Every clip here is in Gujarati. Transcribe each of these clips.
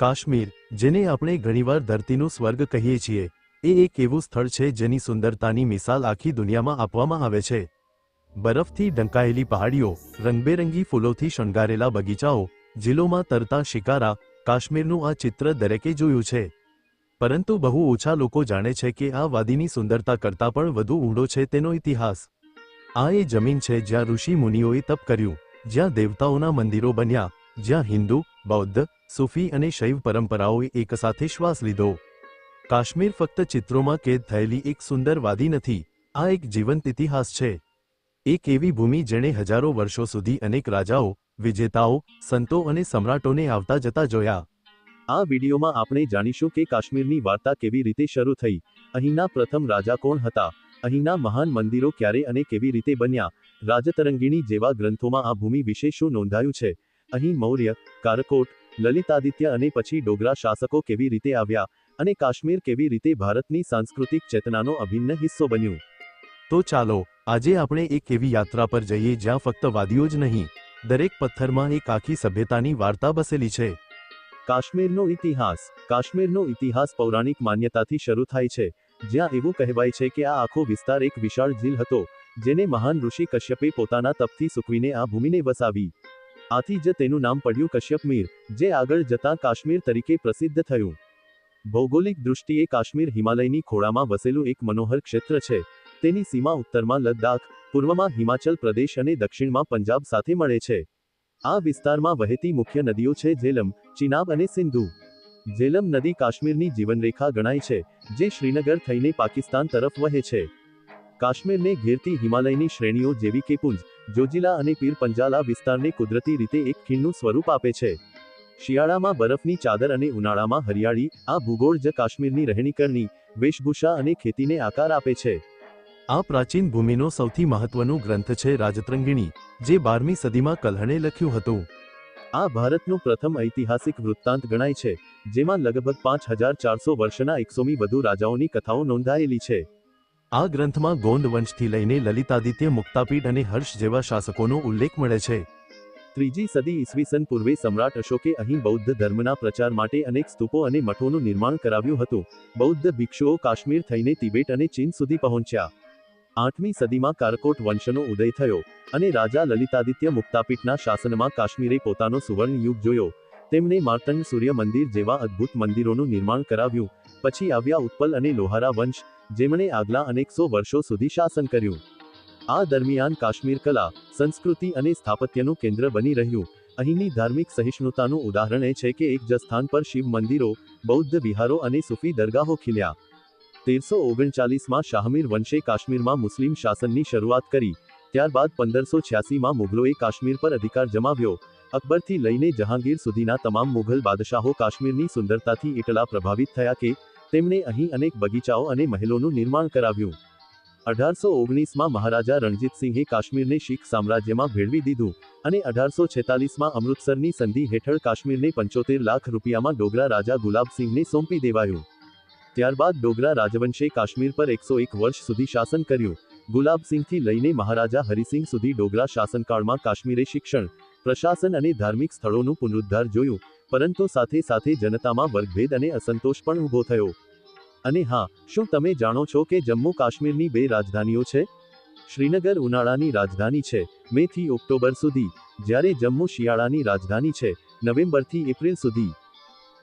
કાશ્મીર, જેને આપણે ઘણીવાર ધરતીનું સ્વર્ગ કહીએ છીએ, એ એક એવું સ્થળ છે જેની સુંદરતાની મિસાલ આખી દુનિયામાં આપવામાં આવે છે. બરફથી ઢંકાયેલી પહાડીઓ, રંગબેરંગી ફૂલોથી શણગારેલા બગીચાઓ જિલ્લોમાં તરતા શિકારા, કાશ્મીરનું આ ચિત્ર દરેકે જોયું છે. પરંતુ બહુ ઓછા લોકો જાણે છે કે આ વાદીની સુંદરતા કરતાં પણ વધુ ઊંડો છે તેનો ઇતિહાસ. આ એ જમીન છે જ્યાં ઋષિ મુનિઓએ તપ કર્યું, જ્યાં દેવતાઓના મંદિરો બન્યા, જ્યાં હિન્દુ, બૌદ્ધ સૂફી અને શૈવ પરંપરાઓએ એકસાથે શ્વાસ લીધો. કાશ્મીર ફક્ત ચિત્રોમાં કેદ થયેલી એક સુંદર વાદી નથી, આ એક જીવંત ઇતિહાસ છે. એક એવી ભૂમિ જેણે હજારો વર્ષો સુધી અનેક રાજાઓ, વિજેતાઓ, સંતો અને સમ્રાટોને આવતા જતા જોયા. આ વિડીયોમાં આપણે જાણીશું કે કાશ્મીરની વાર્તા કેવી રીતે શરૂ થઈ, અહીંના પ્રથમ રાજા કોણ હતા, અહીંના મહાન મંદિરો ક્યારે અને કેવી રીતે બન્યા, રાજતરંગીણી જેવા ગ્રંથોમાં આ ભૂમિ વિશે શું નોંધાયું છે, અહીં મૌર્ય, કારકોટ લલિતાદિત્ય અને પછી ડોગરા શાસકો કેવી રીતે આવ્યા અને કાશ્મીર કેવી રીતે ભારતની સાંસ્કૃતિક ચેતનાનો અભિન્ન હિસ્સો બન્યું? તો ચાલો, આજે આપણે એક એવી યાત્રા પર જઈએ જ્યાં ફક્ત વાદીઓ જ નહીં, દરેક પથ્થરમાં એક આખી સભ્યતાની વાર્તા બસેલી છે. કાશ્મીરનો ઇતિહાસ કાશ્મીરનો ઇતિહાસ પૌરાણિક માન્યતાથી શરૂ થાય છે, જ્યાં એવું કહેવાય છે કે આ આખો વિસ્તાર એક વિશાળ ઝીલ હતો, જેને મહાન ઋષિ કશ્યપે પોતાના તપથી સૂકવીને આ ભૂમિને વસાવી. આથી જ તેનું નામ પડ્યું કશ્યપમીર જે આગળ જતાં કાશ્મીર તરીકે પ્રસિદ્ધ થયું. ભૌગોલિક દૃષ્ટિએ કાશ્મીર હિમાલયની ખોળામાં વસેલું એક મનોહર ક્ષેત્ર છે. તેની સીમા ઉત્તરમાં લદ્દાખ, પૂર્વમાં હિમાચલ પ્રદેશ અને દક્ષિણમાં પંજાબ સાથે મળે છે. આ વિસ્તારમાં વહેતી મુખ્ય નદીઓ છે ઝેલમ, ચિનાબ અને સિંધુ. ઝેલમ નદી કાશ્મીરની જીવનરેખા ગણાય છે, જે શ્રીનગર થઈને પાકિસ્તાન તરફ વહે છે. કાશ્મીરને ઘેરતી હિમાલયની શ્રેણીઓ જેવી કે પુંજ જોજિલા અને પીર પંજાલા વિસ્તારને કુદરતી રીતે એક ખીણનું સ્વરૂપ આપે છે. શિયાળામાં બરફની ચાદર અને ઉનાળામાં હરિયાળી, આ ભૂગોળ જ કાશ્મીરની રહેણીકરણી, વેશભૂષા અને ખેતીને આકાર આપે છે. આ પ્રાચીન ભૂમિનો સૌથી મહત્વનો ગ્રંથ છે રાજતરંગિણી, જે બારમી સદીમાં કલ્હણે લખ્યું હતું. આ ભારતનું પ્રથમ ઐતિહાસિક વૃત્તાંત ગણાય છે, જેમાં લગભગ પાંચ હજાર ચારસો વર્ષના એકસોમી વધુ રાજાઓની કથાઓ નોંધાયેલી છે. આ ગ્રંથમાં ગોંડ વંશથી લઈને લલિતાદિત્ય, મુક્તાપીઠ અને હર્ષ જેવા શાસકોનો ઉલ્લેખ મળે છે. ત્રીજી સદી ઈસવીસન પૂર્વે સમ્રાટ અશોકે અહીં બૌદ્ધ ધર્મના પ્રચાર માટે અનેક સ્તૂપો અને મઠોનું નિર્માણ કરાવ્યું હતું. બૌદ્ધ ભિક્ષુઓ કાશ્મીર થઈને તિબેટ અને ચીન સુધી પહોંચ્યા. આઠમી સદીમાં કારકોટ વંશનો ઉદય થયો અને રાજા લલિતાદિત્ય મુક્તાપીઠના શાસનમાં કાશ્મીરે પોતાનો સુવર્ણ યુગ જોયો. તેમણે માર્તંડ સૂર્ય મંદિર જેવા અદ્ભુત મંદિરોનું નિર્માણ કરાવ્યું. પછી આવ્યા ઉત્પલ અને લોહારા વંશ જેમણે આગલા અનેકસો વર્ષો સુધી શાસન કર્યું. આ દરમિયાન કાશ્મીર કલા, સંસ્કૃતિ અને સ્થાપત્યનું કેન્દ્ર બની રહ્યું. અહીંની ધાર્મિક સહિષ્ણુતાનું ઉદાહરણ એ છે કે એક જ સ્થાન પર શિવ મંદિરો, બૌદ્ધ વિહારો અને સૂફી દરગાહો ખીલ્યા. તેરસો ઓગણચાલીસમાં શાહમીર વંશે કાશ્મીરમાં મુસ્લિમ શાસનની શરૂઆત કરી. ત્યારબાદ પંદરસો છ્યાસીમાં મુઘલોએ કાશ્મીર પર અધિકાર જમાવ્યો. અકબરથી લઈને જહાંગીર સુધીના તમામ મુઘલ બાદશાહો કાશ્મીરની સુંદરતાથી એટલા પ્રભાવિત થયા કે તેમણે અહીં અનેક બગીચાઓ અને મહેલોનું નિર્માણ કરાવ્યું. અઢારસો ઓગણીસમાં મહારાજા રણજીતસિંહે કાશ્મીરને શીખ સામ્રાજ્યમાં ભેળવી દીધું અને અઢારસો છેતાલીસમાં અમૃતસરની સંધિ હેઠળ કાશ્મીરને પંચોતેર લાખ રૂપિયામાં ડોગરા રાજા ગુલાબસિંહને સોંપી દેવાયું. ત્યારબાદ ડોગરા રાજવંશે કાશ્મીર પર એકસો એક વર્ષ સુધી શાસન કર્યું. ગુલાબસિંહથી લઈને મહારાજા હરિસિંહ સુધી ડોગરા શાસનકાળમાં કાશ્મીરે શિક્ષણ, પ્રશાસન અને ધાર્મિક સ્થળોનું પુનરુદ્ધાર જોયું. પરંતુ સાથે સાથે જનતામાં વર્ગભેદ અને અસંતોષ પણ ઊભો થયો. અને હા, શું તમે જાણો છો કે જમ્મુ કાશ્મીરની બે રાજધાનીઓ છે? શ્રીનગર ઉનાળાની રાજધાની છે, મે થી ઓક્ટોબર સુધી, જ્યારે જમ્મુ શિયાળાની રાજધાની છે, નવેમ્બરથી એપ્રિલ સુધી.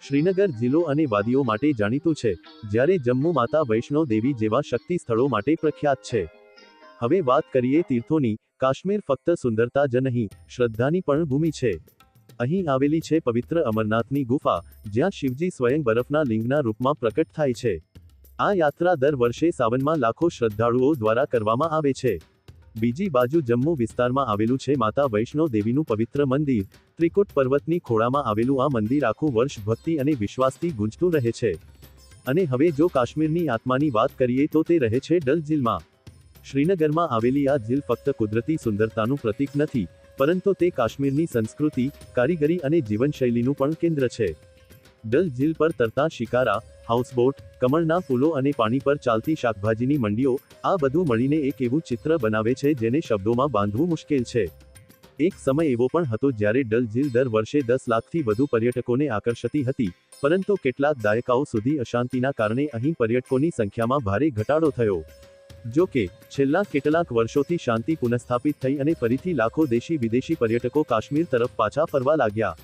શ્રીનગર જિલ્લો અને વાદીઓ માટે જાણીતું છે, જ્યારે જમ્મુ માતા વૈષ્ણો દેવી જેવા શક્તિ સ્થળો માટે પ્રખ્યાત છે. હવે વાત કરીએ તીર્થોની, કાશ્મીર ફક્ત સુંદરતા જ નહીં, શ્રદ્ધાની પણ ભૂમિ છે. અહીં આવેલી છે પવિત્ર અમરનાથની ગુફા, જ્યાં શિવજી સ્વયં બરફના લિંગના રૂપમાં પ્રકટ થાય છે. આ યાત્રા દર વર્ષે સાવનમાં લાખો શ્રદ્ધાળુઓ દ્વારા કરવામાં આવે છે. બીજી બાજુ જમ્મુ વિસ્તારમાં આવેલું છે માતા વૈષ્ણો દેવીનું પવિત્ર મંદિર. ત્રિકુટ પર્વતની ખોળામાં આવેલું આ મંદિર આખું વર્ષ ભક્તિ અને વિશ્વાસથી ગુંજતું રહે છે. અને હવે જો કાશ્મીરની આત્માની વાત કરીએ તો તે રહે છે ડલ ઝીલમાં. શ્રીનગરમાં આવેલી આ ઝીલ ફક્ત કુદરતી સુંદરતાનું પ્રતીક નથી પરંતુ તે કાશ્મીરની સંસ્કૃતિ, કારીગરી અને જીવનશૈલીનું પણ કેન્દ્ર છે. ડલ ઝીલ પર તરતા શિકારા, હાઉસબોટ, કમળના ફૂલો અને પાણી પર ચાલતી શાકભાજીની મંડીઓ, આ બધું મળીને એક એવું ચિત્ર બનાવે છે જેને શબ્દોમાં બાંધવું મુશ્કેલ છે. એક સમય એવો પણ હતો જ્યારે ડલ ઝીલ દર વર્ષે દસ લાખથી વધુ પર્યટકોને આકર્ષતી હતી, પરંતુ કેટલાક દાયકાઓ સુધી અશાંતિના કારણે અહીં પર્યટકોની સંખ્યામાં ભારે ઘટાડો થયો. જો કે, છેલ્લા કેટલાક વર્ષોથી શાંતિ પુનઃસ્થાપિત થઈ અને ફરીથી લાખો દેશી વિદેશી પર્યટકો કાશ્મીર તરફ પાછા ફરવા લાગ્યા.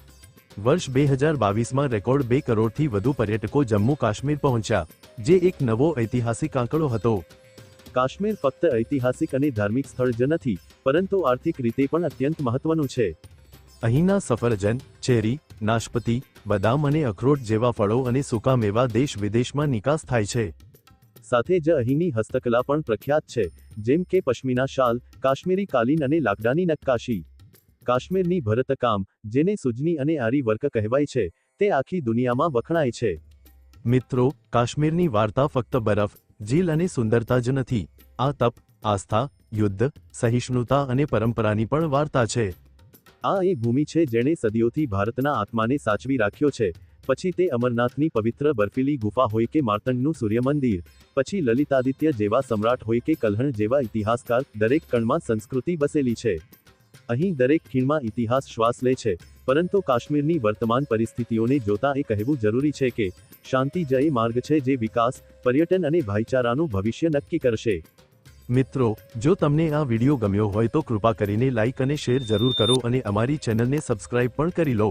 વર્ષ બે હજાર બાવીસમાં રેકોર્ડ બે કરોડથી વધુ પર્યટકો જમ્મુ કાશ્મીર પહોંચ્યા, જે એક નવો ઐતિહાસિક આંકડો હતો. કાશ્મીર ફક્ત ઐતિહાસિક અને ધાર્મિક સ્થળ જ નથી, પરંતુ આર્થિક રીતે પણ અત્યંત મહત્વનું છે. અહીંના સફરજન, ચેરી, નાશપતી, બદામ અને અખરોટ જેવા ફળો અને સૂકા મેવા દેશ વિદેશમાં નિકાસ થાય છે. સાથે જ અહીંની હસ્તકલા પણ પ્રખ્યાત છે જેમ કે પશ્મિના શાલ કાશ્મીરી કાલીન અને લાકડાની નક્કાશી. કાશ્મીરની ભરતકામ જેને સુજની અને આરી વર્ક કહેવાય છે તે આખી દુનિયામાં વખણાય છે. મિત્રો કાશ્મીરની વાર્તા ફક્ત બરફ ઝીલ અને સુંદરતા જ નથી. આ તપ આસ્થા યુદ્ધ સહિષ્ણુતા અને પરંપરાની પણ વાર્તા છે. આ એ ભૂમિ છે જેણે સદીઓથી ભારતના આત્માને સાચવી રાખ્યો છે. પછી તે અમરનાથની પવિત્ર બર્ફીલી ગુફા હોય કે માર્તંડનું સૂર્ય મંદિર પછી લલિતાદિત્ય જેવા સમ્રાટ હોય કે કલ્હણ જેવા ઇતિહાસકાર દરેક કણમાં સંસ્કૃતિ બસેલી છે. અહીં દરેક ખીણમાં ઇતિહાસ શ્વાસ લે છે, પરંતુ કાશ્મીરની વર્તમાન પરિસ્થિતિઓને જોતા એ કહેવું જરૂરી છે કે શાંતિ જય માર્ગ છે જે વિકાસ, પર્યટન અને ભાઈચારાનું ભવિષ્ય નક્કી કરશે. મિત્રો, જો તમને આ વીડિયો ગમ્યો હોય તો કૃપા કરીને લાઇક અને શેર જરૂર કરો અને અમારી ચેનલને સબસ્ક્રાઇબ પણ કરી લો.